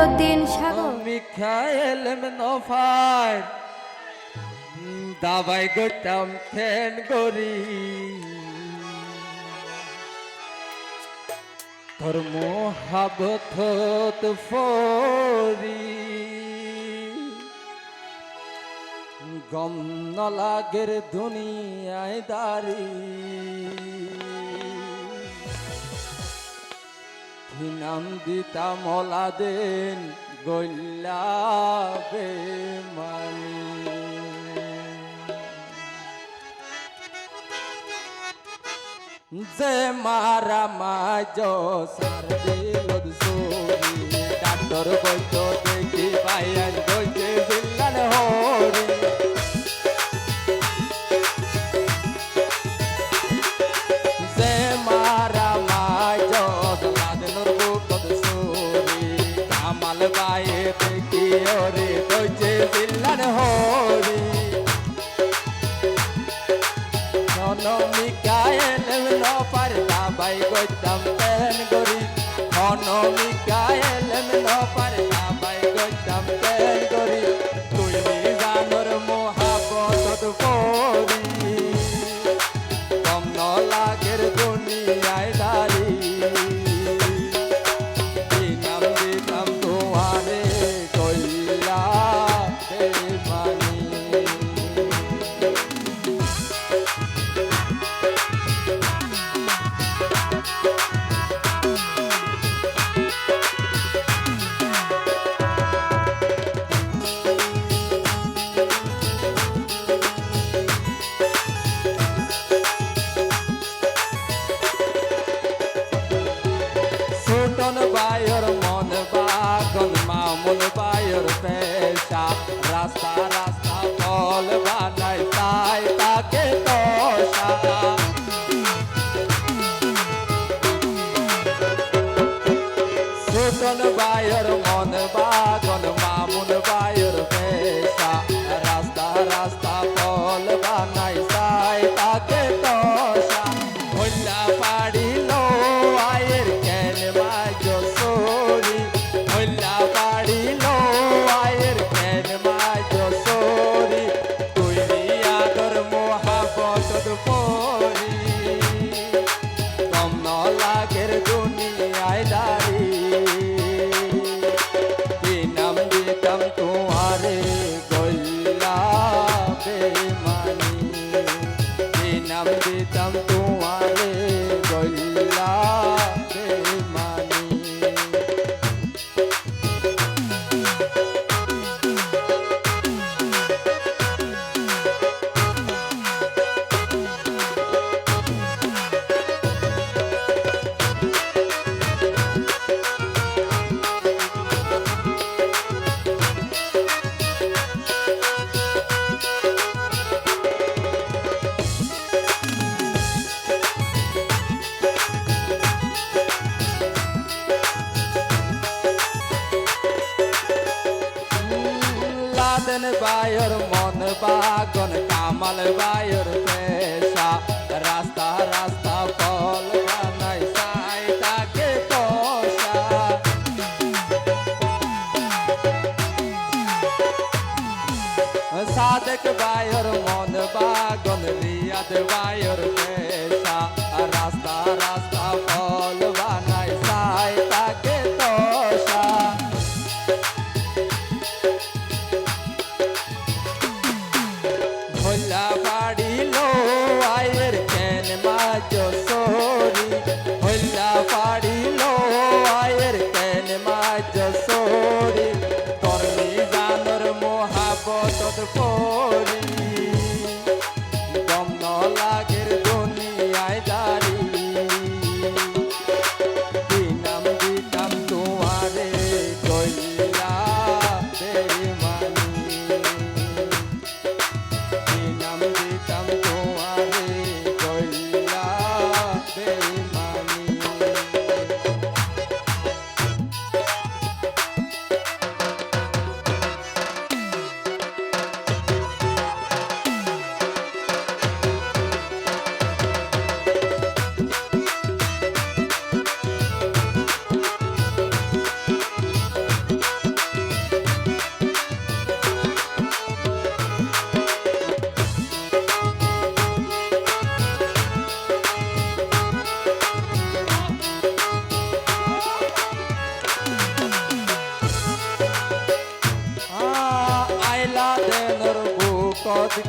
মইনুদ্দিন সাগর। দাবাই গইতাম ফেন গরি মোহাবত ফরি। গম নলাগের দুনিয়ায় দাঁড়ি। কি নাম দিতা মলা দেন গল্লা মানি। যে মারা মাজ সার দিল ডাক্তার বৈত ওরে গইতে জিল্লাল হরি। অনমিকায়েল নপার দাবাই গইতাম তেন গরি। অনমিকায়েল নপার বায়র মন বাগন মামুন বায়র পেশা। রাস্তা রাস্তা ফল বানাই তাই তাকে দশা ছোটন বায়র মন বাগন মামুন বায়র পেশা। রাস্তা রাস্তা ফল লাদেন বায়র মন, বাগন কামাল বায়র পেশা। রাস্তা রাস্তা ফল বানাই সাই তাকে দশা সাদেক বায়র মন, বাগন রিয়াদ বায়র পেশা। রাস্তা রাস্তা ফল বানাই সাই তাকে দশা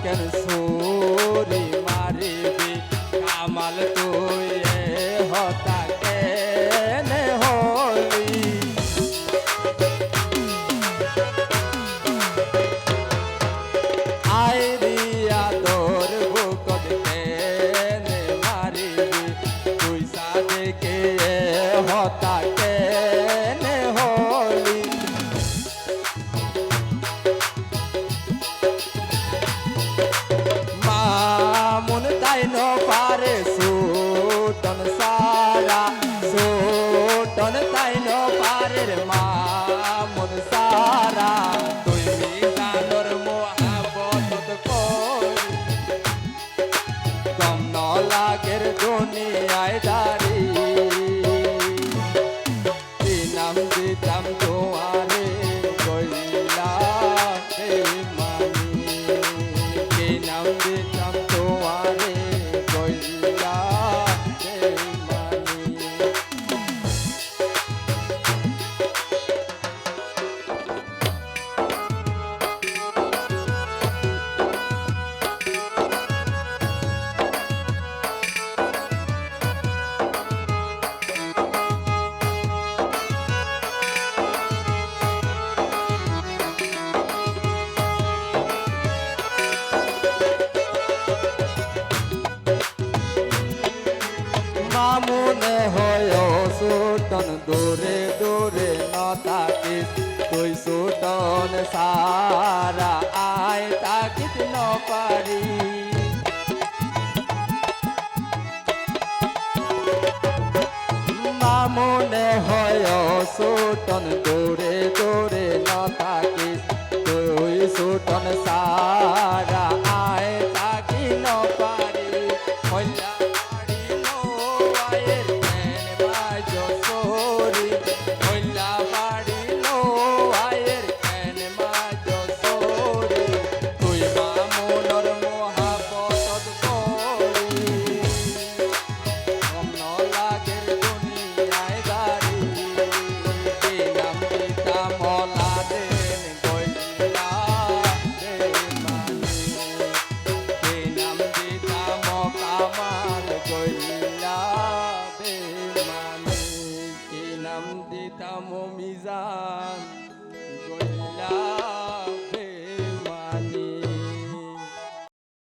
কেন সুরি মারিবি কামাল তুই কেন পারি। না মনে হয় সোটন দৌড়ে দৌড়ে না থাকিস তুই সোটন সা